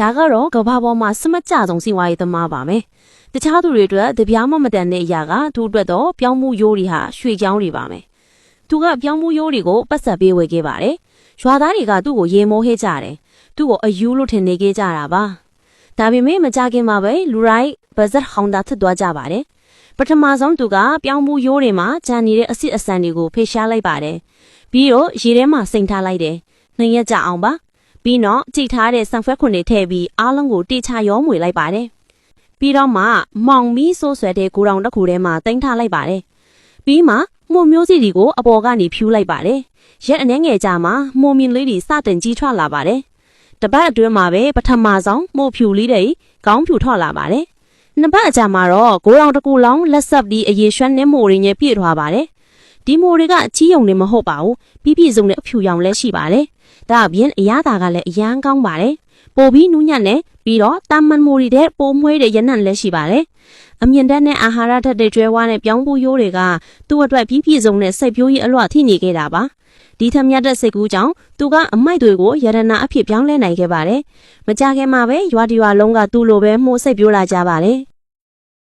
ဒါကတော့ကမ္ဘာပေါ်မှာစမကြဆုံးစီဝါရေးသမားပါမယ်တခြားသူတွေအတွက်တပြားမှမတန်တဲ့အရာကသူ့အတွက်တော့ပြောင်းမှုရိုးတွေဟာရွှေချောင်းတွေပါမယ်သူကပြောင်းမှုရိုးတွေကိုပတ်ဆက်ပေးဝေခဲ့ပါတယ်ရွာသားတွေကသူ့ကိုရေမိုးဟဲကြတယ်သူ့ကိုအယူလို့ထင်နေခဲ့ကြတာပါဒါပေမဲ့မကြခင်မှာပဲလူရိုက်ဘဇက်ဟောင်းတာထစ်သွားကြပါတယ်ပထမဆုံးသူကပြောင်းမှုရိုးတွေမှာဂျန်နေတဲ့အစ်စ်အဆန်တွေကိုဖေရှားလိုက်ပါတယ်ပြီးတော့ရေထဲမှာစိန်ထားလိုက်တယ်နှစ်ရက်ကြာအောင်ပါ ပြီးတော့ကြိတ်ထားတဲ့ဆန်ဖက်ခွန်တွေထည့်ပြီးအားလုံးကိုတိချရောမွေလိုက်ပါတယ်။ပြီးတော့မှမောင်မီဆိုးဆွဲတဲ့ကိုတောင်တစ်ခုထဲမှာတင်ထားလိုက်ပါတယ်။ပြီးမှမှုန်မျိုးစီတွေကိုအပေါ်ကနေဖြူလိုက်ပါတယ်။ရက်အနှဲငယ်ကြာမှမှုန်မြင်လေးတွေစတင်ကြီးထွားလာပါတယ်။တပတ်အတွင်းမှာပဲပထမဆုံးမှုန်ဖြူလေးတွေခေါင်းဖြူထွက်လာပါတယ်။နှစ်ပတ်အကြာမှာတော့ကိုတောင်တစ်ခုလုံးလက်ဆက်ပြီးအရေရွှမ်းနှင်းမိုတွေနဲ့ပြည့်ထွားပါတယ်။ ဒီမိုတွေကကြီးုံနေမဟုတ်ပါဘူး။ပြီးပြည့်စုံတဲ့အဖြူရောင်လည်းရှိပါတယ်။ဒါအပြင်အရသာကလည်းအရန်ကောင်းပါတယ်။ပိုပြီးနူးညံ့တယ်ပြီးတော့တာမန်မိုရီတဲ့ပိုမွှေးတဲ့ရနံ့လည်းရှိပါတယ်။အမြင့်တက်တဲ့အာဟာရဓာတ်တွေကျွဲဝါးတဲ့ပြောင်းပူရိုးတွေကသူ့အတွက်ပြီးပြည့်စုံတဲ့စိတ်ပြိုးကြီးအလွတ်ထိနေခဲ့တာပါ။ဒီထက်မြတ်တဲ့စိတ်ကူးကြောင့်သူကအမိုက်တွေကိုယရနာအဖြစ်ပြောင်းလဲနိုင်ခဲ့ပါတယ်။မကြခင်မှာပဲရွာဒီရွာလုံးကသူ့လိုပဲမှုစိတ်ပြိုးလာကြပါတယ်။